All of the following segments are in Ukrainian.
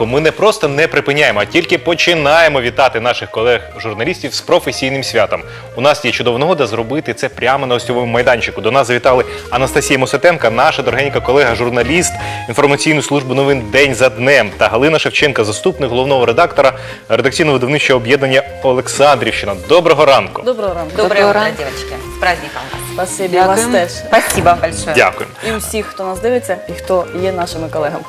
ранку ми не просто не припиняємо, а тільки починаємо вітати наших колег-журналістів з професійним святом. У нас є чудова нагода зробити це прямо на гостьовому майданчику. До нас завітали Анастасія Мосетенка, наша дорогенька колега, журналіст інформаційну службу новин День за днем та Галина Шевченка, заступник головного редактора редакційного видавничого об'єднання Олександрівщина. Доброго ранку. Доброго ранку. Доброго ранку. девочки. С праздником вас. Спасибі вас теж. Спасибо большое. Дякую. І усіх, хто нас дивиться, і хто є нашими колегами.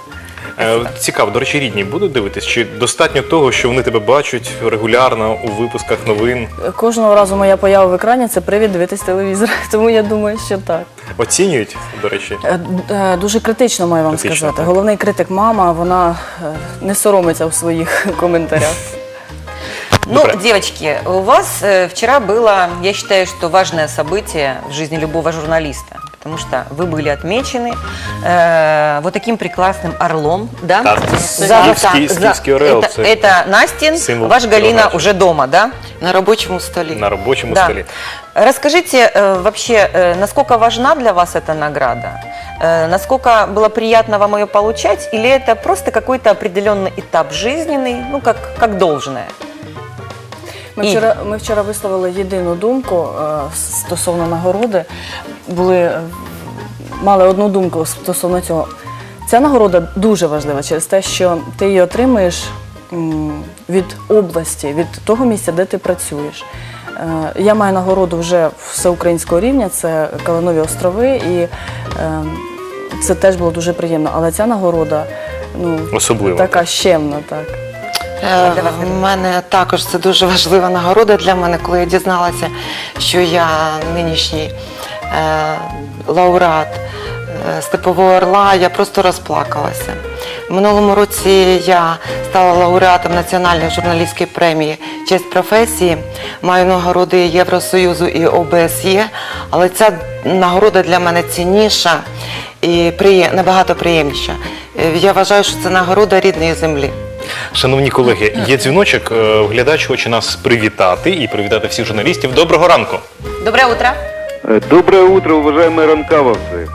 Е, Цікаво, до речі, рідні будуть дивитись? Чи достатньо того, що вони тебе бачать регулярно у випусках новин? Кожного разу моя поява в екрані це привід дивитись телевізор. Тому я думаю, що так. Оцінюють, до речі. Е, е, Дуже критично маю вам Критично, сказати. так. Головний критик мама, вона е, не соромиться в своїх коментарях. Ну, Доброе. девочки, у вас э, вчера было, я считаю, что важное событие в жизни любого журналиста. Потому что вы были отмечены э, вот таким прекрасным орлом, да? Да, За- скифский- за- скифский орел, Это, це это Настин, символ ваш Галина Кіровограда. уже дома, да? на робочому столі. На робочому Да. столі. Расскажите э, вообще, э, насколько важна для вас эта награда? Э, насколько было приятно вам ее получать? Или это просто какой-то определенный этап жизненный, ну, как, как должное? Ми І- вчора, ми вчора висловили єдину думку е, стосовно нагороди. Були, е, мали одну думку стосовно цього. Ця нагорода дуже важлива через те, що ти її отримуєш м, від області, від того місця, де ти працюєш. Е, Я маю нагороду вже всеукраїнського рівня, це Калинові острови, і е, це теж було дуже приємно. Але ця нагорода ну, Особлива. така щемна, так. Е, Для вас, В мене також це дуже важлива нагорода для мене, коли я дізналася, що я нинішній е, лауреат е, Степового Орла, я просто розплакалася. Минулому році я стала лауреатом Національної журналістської премії Честь професії. Маю нагороди Євросоюзу і ОБСЄ, але ця нагорода для мене цінніша і приє- набагато приємніша. Е, Я вважаю, що це нагорода рідної землі. Шановні колеги, є дзвіночок. е, Глядач хоче нас привітати і привітати всіх журналістів. Доброго ранку. Доброе утро. Э, Доброе утро, уважаемые ранкавовцы.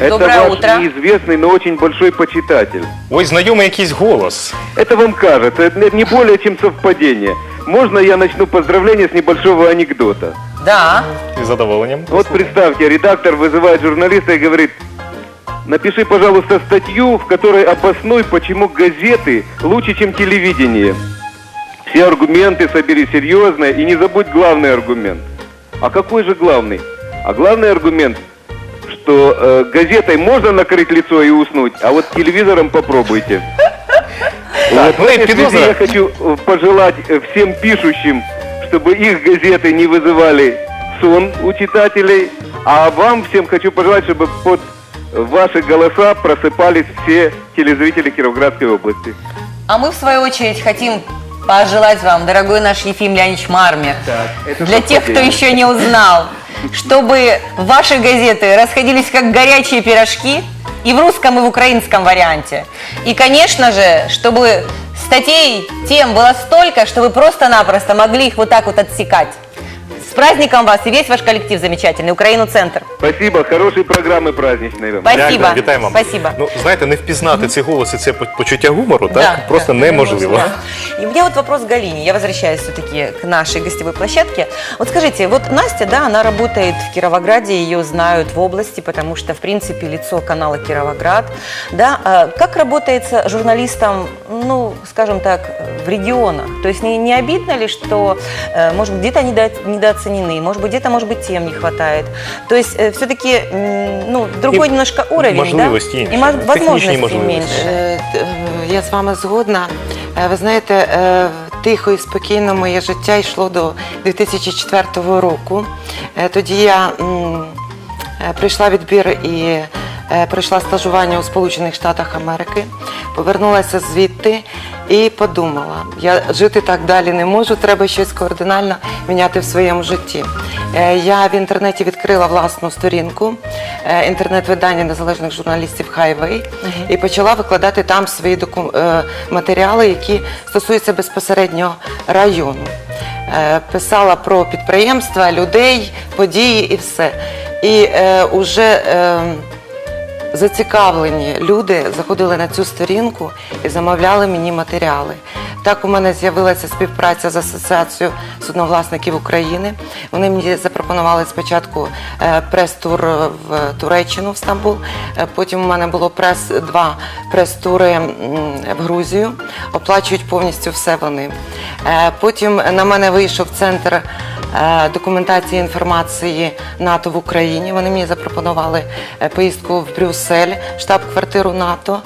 Это Доброе ваш утро. неизвестный, но очень большой почитатель. Ой, знайомий якийсь голос. Это вам кажется, это не более чем совпадение. Можно я начну поздравление с небольшого анекдота? Да. Із задоволенням. Вот представьте, редактор вызывает журналиста и говорит, напиши, пожалуйста, статью, в которой обоснуй, почему газеты лучше, чем телевидение. Все аргументы собери серьезно и не забудь главный аргумент. А какой же главный? А главный аргумент, что э, газетой можно накрыть лицо и уснуть, а вот телевизором попробуйте. Ну В этой связи я хочу э, пожелать э, всем пишущим, чтобы их газеты не вызывали сон у читателей, а вам всем хочу пожелать, чтобы под ваши голоса просыпались все телезрители Кировградской области. А мы, в свою очередь, хотим пожелать вам, дорогой наш Ефим Леонидович Мармер, это для тех, кто еще не узнал, чтобы ваши газеты расходились как горячие пирожки и в русском, и в украинском варианте. И, конечно же, чтобы статей, тем было столько, что вы просто-напросто могли их вот так вот отсекать. С праздником вас и весь ваш коллектив замечательный, Украину-центр. Спасибо, хорошей программы праздничной вам. Спасибо. Дякую, вітаємо. Спасибо. Ну, знаєте, не впізнати цей голос і це по- почуття гумору, так? Да, Просто да, неможливо. И у меня вот вопрос к Галине. Я возвращаюсь все-таки к нашей гостевой площадке. Вот скажите, вот Настя, да, она работает в Кировограде, ее знают в области, потому что, в принципе, лицо канала Кировоград. Да, А как работается журналистам, ну, скажем так, в регионах? То есть не, не обидно ли, что, э, может быть, где-то они недо- недооценены, может быть, где-то, может быть, тем не хватает? То есть все-таки, ну, другой И немножко уровень, можливості да? інші, И мо- технічні возможностей можливості. меньше. Е, т- е, Я з вами згодна. Е, Ви знаєте, е, тихо і спокійно моє життя йшло до 2004 року. Е, Тоді я м, е, пройшла відбір і е, пройшла стажування у Сполучених Штатах Америки, повернулася звідти і подумала, я жити так далі не можу, треба щось кардинально міняти в своєму житті. Е, Я в інтернеті відкрила власну сторінку е, інтернет-видання незалежних журналістів Хайвей і почала викладати там свої доку- е, матеріали, які стосуються безпосередньо району. Писала про підприємства, людей, події і все. І е, уже е, зацікавлені люди заходили на цю сторінку і замовляли мені матеріали. Так у мене з'явилася співпраця з асоціацією судновласників України. Вони мені запропонували спочатку е, прес-тур в Туреччину в Стамбул. Е, Потім у мене було прес два прес-тури в Грузію. Оплачують повністю все вони. Е, Потім на мене вийшов центр документації інформації НАТО в Україні. Вони мені запропонували поїздку в Брюссель, штаб-квартиру НАТО.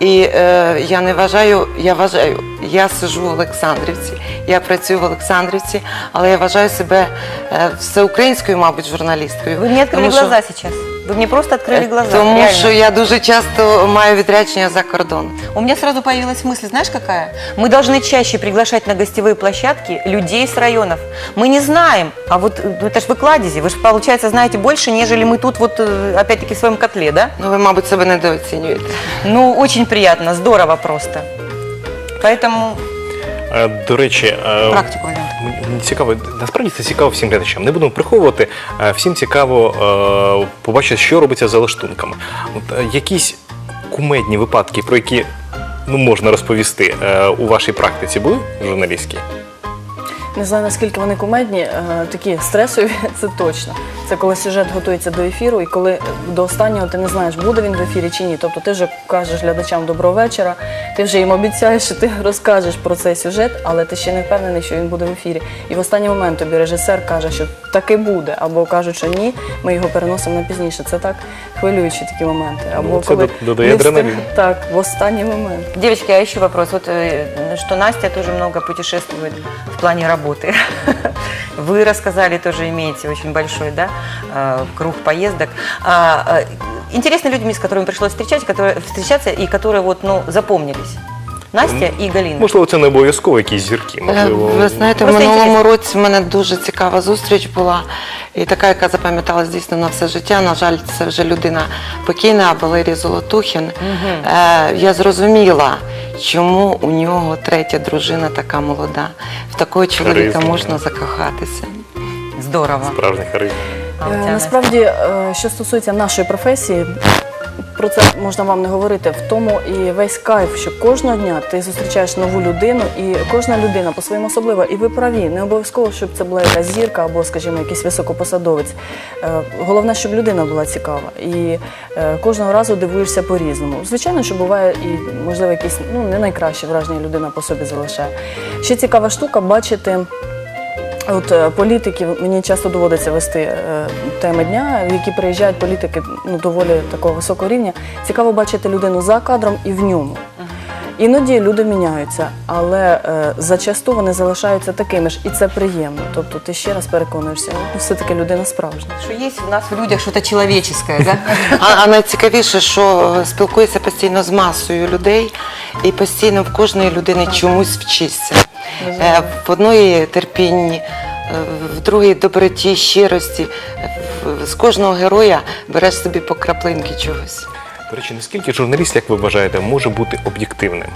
І е, я не вважаю, я вважаю, я сижу в Олександрівці, я працюю в Олександрівці, але я вважаю себе е, всеукраїнською, мабуть, журналісткою. Открыли Тому що- глаза сейчас. Вы мне просто открыли глаза. Тому реально. що я дуже часто маю відрядження за кордон. У меня сразу появилась мысль, знаешь какая? Мы должны чаще приглашать на гостевые площадки людей с районов. Мы не знаем, а вот э, это ж вы кладези, вы же, получается, знаете больше, нежели мы тут вот, э, опять-таки, в своем котле, да? Ну, ви, мабуть, себе недооцінюєте. Ну, очень приятно, здорово просто. Поэтому Е, До речі, е, практику, Мені цікаво, насправді це цікаво всім глядачам. Не будемо приховувати. Е, Всім цікаво е, побачити, що робиться за лаштунками. От е, якісь кумедні випадки, про які ну можна розповісти е, у вашій практиці, були журналістські? Не знаю, наскільки вони кумедні, е, такі стресові, це точно. Це коли сюжет готується до ефіру, і коли до останнього ти не знаєш, буде він в ефірі чи ні. Тобто ти вже кажеш глядачам доброго вечора, ти вже їм обіцяєш, що ти розкажеш про цей сюжет, але ти ще не впевнений, що він буде в ефірі. І в останній момент тобі режисер каже, що таки буде, або кажуть, що ні, ми його переносимо на пізніше. Це так хвилюючі такі моменти. Або Ну, це коли до- додає не встиг- адреналіну. Так, в останній момент. Девочки, а еще вопрос. Вот э, что Настя тоже много путешествует в плане работы. Вы рассказали, тоже имеете очень большой да, э, круг поездок. А, э, Интересно людьми, с которыми пришлось встречать, которые, встречаться и которые вот, ну, запомнились. Настя и Галина. Можливо, це не обов'язково якісь зірки. Е, Можливо, Ви знаєте, в Просто минулому інтересно. році в мене дуже цікава зустріч була, І така, яка запам'яталась дійсно на все життя. На жаль, це вже людина покійна, Валерій Золотухін. Е, я зрозуміла, чому у нього третя дружина така молода. В такого чоловіка Харизма, можна да. закохатися. Здорово. справжня харизма. Е, Насправді, е, що стосується нашої професії, про це можна вам не говорити. В тому і весь кайф, що кожного дня ти зустрічаєш нову людину, і кожна людина по-своєму особлива. І ви праві, не обов'язково, щоб це була якась зірка або, скажімо, якийсь високопосадовець. Е, Головне, щоб людина була цікава. І е, кожного разу дивуєшся по-різному. Звичайно, що буває і, можливо, якісь ну, не найкраще враження людина по собі залишає. Ще цікава штука бачити. От е, політиків мені часто доводиться вести е, теми дня, в які приїжджають політики ну, доволі такого високого рівня. Цікаво бачити людину за кадром і в ньому. Іноді люди міняються, але е, зачасту вони залишаються такими ж, і це приємно. Тобто ти ще раз переконуєшся, ну, все-таки людина справжня. Что есть у нас в людях что-то человеческое, да? А, а найцікавіше, що спілкуєшся постійно з масою людей, і постійно в кожної людини чомусь вчишся. Е, В одної терпінні, е, в другій доброті, щирості. З кожного героя береш собі по краплинки чогось. До речі, наскільки журналіст, як ви вважаєте, може бути об'єктивним?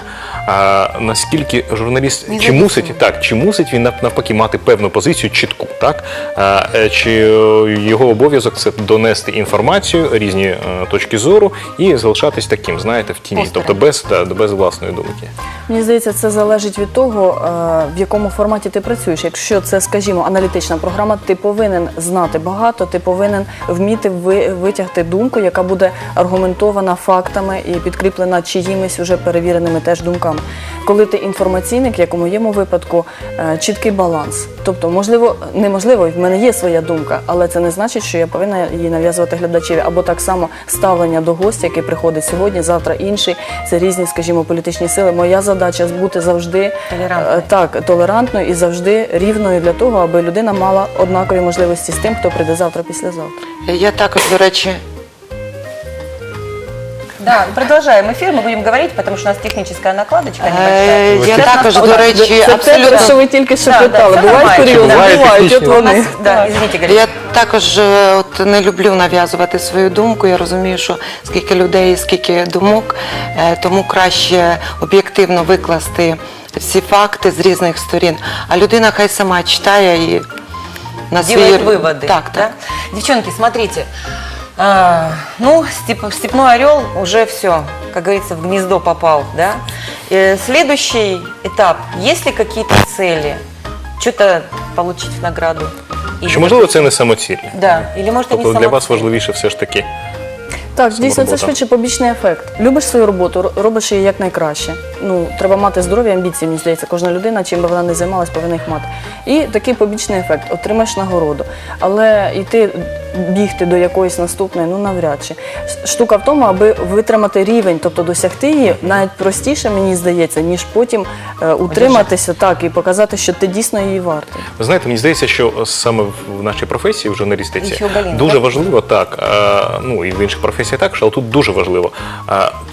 А наскільки журналіст чи мусить так, чи мусить він нав- навпаки мати певну позицію чітку, так? А, е, чи е, його обов'язок це донести інформацію, різні е, точки зору і залишатись таким, знаєте, в тіні, Осторонь. тобто без, та, без власної думки. Мені здається, це залежить від того, в якому форматі ти працюєш. Якщо це, скажімо, аналітична програма, ти повинен знати багато, ти повинен вміти ви- витягти думку, яка буде аргументована фактами і підкріплена чиїмись уже перевіреними теж думками. Коли ти інформаційник, як у моєму випадку, е, чіткий баланс. Тобто, можливо, неможливо, в мене є своя думка, але це не значить, що я повинна її нав'язувати глядачеві. Або так само ставлення до гостя, який приходить сьогодні, завтра інший. Це різні, скажімо, політичні сили. Моя задача бути завжди Толерантною. е, так толерантною і завжди рівною для того, аби людина мала однакові можливості з тим, хто прийде завтра, післязавтра. Я також, до речі, Да, продолжаем эфир, мы будем говорить, потому что у нас техническая накладочка е, небольшая. я також, до речі, це те, про абсолютно. що ви тільки що Да, да, питали. це Бувають нормально. періоди, Бувають бувають, от технічні. У вони. нас, да, извините, Галина. Я також е, от не люблю нав'язувати свою думку. Я розумію, що скільки людей, скільки думок, е, тому краще об'єктивно викласти всі факти з різних сторін. А людина хай сама читає і на свої делает выводы. Так, да? так. Девчонки, смотрите, А, ну, степ- степной орел уже все, как говорится, в гнездо попал, да. Э, следующий этап. Есть ли какие-то цели? Что-то получить в награду? Или, Чи можливо це не? Да, или может они Тобто для вас самоцель? важливіше все ж таки. Так, дійсно, це робота. швидше побічний ефект. Любиш свою роботу, робиш її якнайкраще. Ну, треба мати здоров'я, амбіції, мені здається. Кожна людина, чим би вона не займалась, повинна їх мати. І такий побічний ефект, отримаєш нагороду. Але йти бігти до якоїсь наступної, ну навряд чи. Штука в тому, аби витримати рівень, тобто досягти її, навіть простіше, мені здається, ніж потім е, утриматися так і показати, що ти дійсно її вартий. Ви знаєте, мені здається, що саме в нашій професії, в журналістиці, дуже так? важливо так, е, ну і в інших професіях також, але тут дуже важливо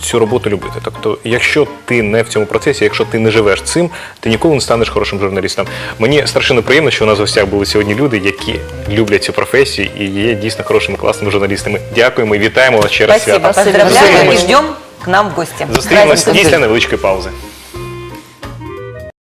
цю роботу любити. Тобто, якщо ти не в цьому процесі, якщо ти не живеш цим, ти ніколи не станеш хорошим журналістом. Мені страшенно приємно, що у нас в гостях були сьогодні люди, які люблять цю професію і є дійсно хорошими класними журналістами. Дякуємо і вітаємо вас через свято. Поздравляємо і святом. поздравляем и Зустрінемось- ждем к нам в гості. Зустрінемось після невеличкої паузи.